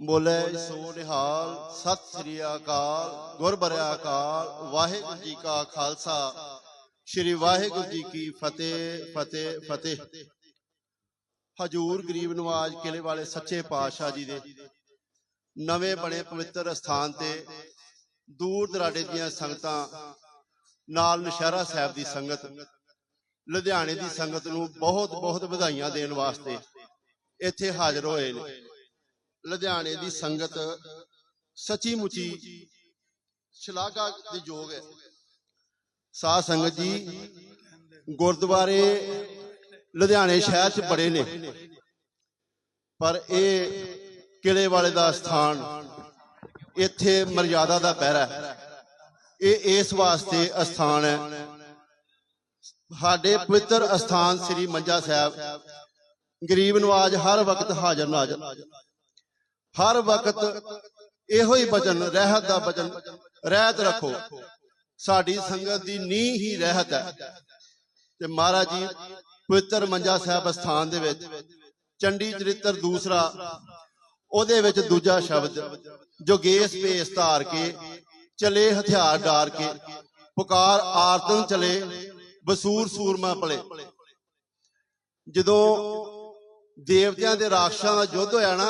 ਬੋਲੇ ਸੋ ਨਿਹਾਲ, ਸਤਿ ਸ੍ਰੀ ਅਕਾਲ, ਗੁਰ ਅਕਾਲ, ਵਾਹਿਗੁਰੂ ਜੀ ਕਾ ਖਾਲਸਾ। ਸ੍ਰੀ ਵਾਹਿਗੁਰੂ ਜੀ ਕੀ ਫਤਿਹ ਫਤਿਹ ਫਤਿਹ। ਹਜੂਰ ਗਰੀਬ ਨਵਾਜ ਕਿਲੇ ਵਾਲੇ ਸੱਚੇ ਪਾਤਸ਼ਾਹ ਜੀ ਦੇ ਨਵੇਂ ਬਣੇ ਪਵਿੱਤਰ ਸਥਾਨ ਤੇ ਦੂਰ ਦਰਾਡੇ ਦੀਆਂ ਸੰਗਤਾਂ, ਨਾਲ ਨਸ਼ਹਿਰਾ ਸਾਹਿਬ ਦੀ ਸੰਗਤ, ਲੁਧਿਆਣੇ ਦੀ ਸੰਗਤ ਨੂੰ ਬਹੁਤ ਬਹੁਤ ਵਧਾਈਆਂ ਦੇਣ ਵਾਸਤੇ ਇੱਥੇ ਹਾਜ਼ਰ ਹੋਏ ਨੇ। ਲੁਧਿਆਣੇ ਦੀ ਸੰਗਤ ਸੱਚੀ ਮੁੱਚੀ ਸ਼ਲਾਘਾ ਦੇ ਯੋਗ ਹੈ। ਸਾਧ ਸੰਗਤ ਜੀ, ਗੁਰਦੁਆਰੇ ਲੁਧਿਆਣੇ ਸ਼ਹਿਰ 'ਚ ਬੜੇ ਨੇ, ਪਰ ਇਹ ਕਿਲੇ ਵਾਲੇ ਦਾ ਸਥਾਨ ਇੱਥੇ ਮਰਜ਼ਾਦਾ ਦਾ ਪਹਿਰਾ ਹੈ। ਇਹ ਇਸ ਵਾਸਤੇ ਅਸਥਾਨ ਹੈ। ਸਾਡੇ ਪਵਿੱਤਰ ਅਸਥਾਨ ਸ੍ਰੀ ਮੰਜਾ ਸਾਹਿਬ, ਗਰੀਬ ਨਵਾਜ ਹਰ ਵਕਤ ਹਾਜ਼ਰ ਨਾਜ਼ਰ। ਹਰ ਵਕਤ ਇਹੋ ਹੀ ਬਚਨ ਰਹਿਤ ਦਾ ਬਚਨ ਰਹਿਤ ਰੱਖੋ। ਸਾਡੀ ਸੰਗਤ ਦੀ ਨੀਂਹ ਹੀ ਰਹਿਤ ਹੈ। ਤੇ ਮਹਾਰਾਜ ਜੀ, ਪਵਿੱਤਰ ਮੰਜਾ ਸਾਹਿਬ ਅਸਥਾਨ ਦੇ ਵਿੱਚ, ਚੰਡੀ ਚਰਿੱਤਰ ਦੂਸਰਾ, ਉਹਦੇ ਵਿੱਚ ਦੂਜਾ ਸ਼ਬਦ ਜੋਗੇਸ਼ ਭੇਸ ਧਾਰ ਕੇ, ਚਲੇ ਹਥਿਆਰ ਡਾਰ ਕੇ, ਪੁਕਾਰ ਆਰਤਨ ਚਲੇ ਬਸੂਰ ਸੂਰਮਾ ਪਲੇ ਜਦੋਂ ਦੇਵਤਿਆਂ ਦੇ ਰਾਖਸ਼ਾਂ ਦਾ ਯੁੱਧ ਹੋਇਆ ਨਾ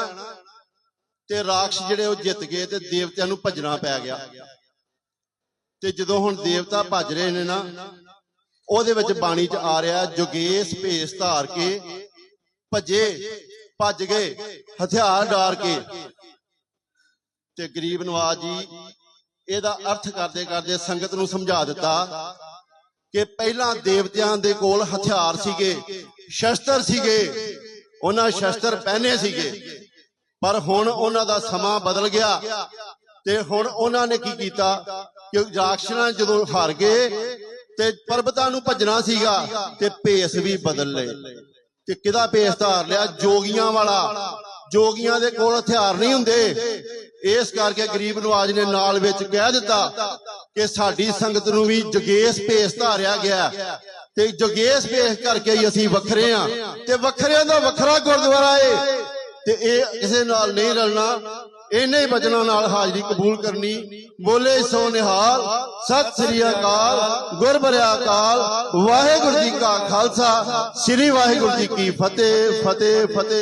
ਤੇ ਰਾਖਸ਼ ਜਿਹੜੇ ਉਹ ਜਿੱਤ ਗਏ ਤੇ ਦੇਵਤਿਆਂ ਨੂੰ ਭੱਜਣਾ ਪੈ ਗਿਆ। ਤੇ ਜਦੋਂ ਹੁਣ ਦੇਵਤਾ ਭੱਜ ਰਹੇ ਨੇ ਨਾ, ਉਹਦੇ ਵਿੱਚ ਬਾਣੀ 'ਚ ਆ ਰਿਹਾ, ਜੋਗੇਸ਼ ਭੇਸ ਧਾਰ ਕੇ ਭੱਜੇ, ਭੱਜ ਗਏ, ਹਥਿਆਰ ਡਾਰ ਕੇ। ਤੇ ਗਰੀਬ ਨਵਾਜ ਜੀ ਇਹਦਾ ਅਰਥ ਕਰਦੇ ਕਰਦੇ ਸੰਗਤ ਨੂੰ ਸਮਝਾ ਦਿੱਤਾ ਕਿ ਪਹਿਲਾਂ ਦੇਵਤਿਆਂ ਦੇ ਕੋਲ ਹਥਿਆਰ ਸੀਗੇ, ਸ਼ਸਤਰ ਸੀਗੇ, ਉਹਨਾਂ ਸ਼ਸਤਰ ਪਹਿਨੇ ਸੀਗੇ। ਪਰ ਹੁਣ ਉਹਨਾਂ ਦਾ ਸਮਾਂ ਬਦਲ ਗਿਆ ਤੇ ਹੁਣ ਉਹਨਾਂ ਨੇ ਕੀ ਕੀਤਾ ਕਿ ਰਾਖਸ਼ਾਂ ਜਦੋਂ ਹਾਰ ਗਏ ਤੇ ਪਰਬਤਾਂ ਨੂੰ ਭੱਜਣਾ ਸੀਗਾ ਤੇ ਭੇਸ ਵੀ ਬਦਲ ਲਏ। ਤੇ ਕਿਹਦਾ ਭੇਸ ਧਾਰ ਲਿਆ? ਜੋਗੀਆਂ ਵਾਲਾ। ਜੋਗੀਆਂ ਦੇ ਕੋਲ ਹਥਿਆਰ ਨਹੀਂ ਹੁੰਦੇ। ਇਸ ਕਰਕੇ ਗਰੀਬ ਨਵਾਜ ਨੇ ਨਾਲ ਵਿੱਚ ਕਹਿ ਦਿੱਤਾ ਕਿ ਸਾਡੀ ਸੰਗਤ ਨੂੰ ਵੀ ਜਗੇਸ਼ ਭੇਸ ਧਾਰਿਆ ਗਿਆ। ਤੇ ਜਗੇਸ਼ ਭੇਸ ਕਰਕੇ ਹੀ ਅਸੀਂ ਵੱਖਰੇ ਆ। ਤੇ ਵੱਖਰਿਆਂ ਦਾ ਵੱਖਰਾ ਗੁਰਦੁਆਰਾ ਏ। ਤੇ ਇਹ ਕਿਸੇ ਨਾਲ ਨਹੀਂ ਰਲਣਾ, ਇਹਨੇ ਬਚਨਾਂ ਨਾਲ ਹਾਜ਼ਰੀ ਕਬੂਲ ਕਰਨੀ। ਬੋਲੇ ਸੋ ਨਿਹਾਲ, ਸਤਿ ਸ੍ਰੀ ਅਕਾਲ ਗੁਰਬਰਿਆ ਅਕਾਲ ਵਾਹਿਗੁਰੂ ਜੀ ਕਾ ਖਾਲਸਾ, ਸ੍ਰੀ ਵਾਹਿਗੁਰੂ ਜੀ ਕੀ ਫਤਿਹ ਫਤਿਹ ਫਤਿਹ।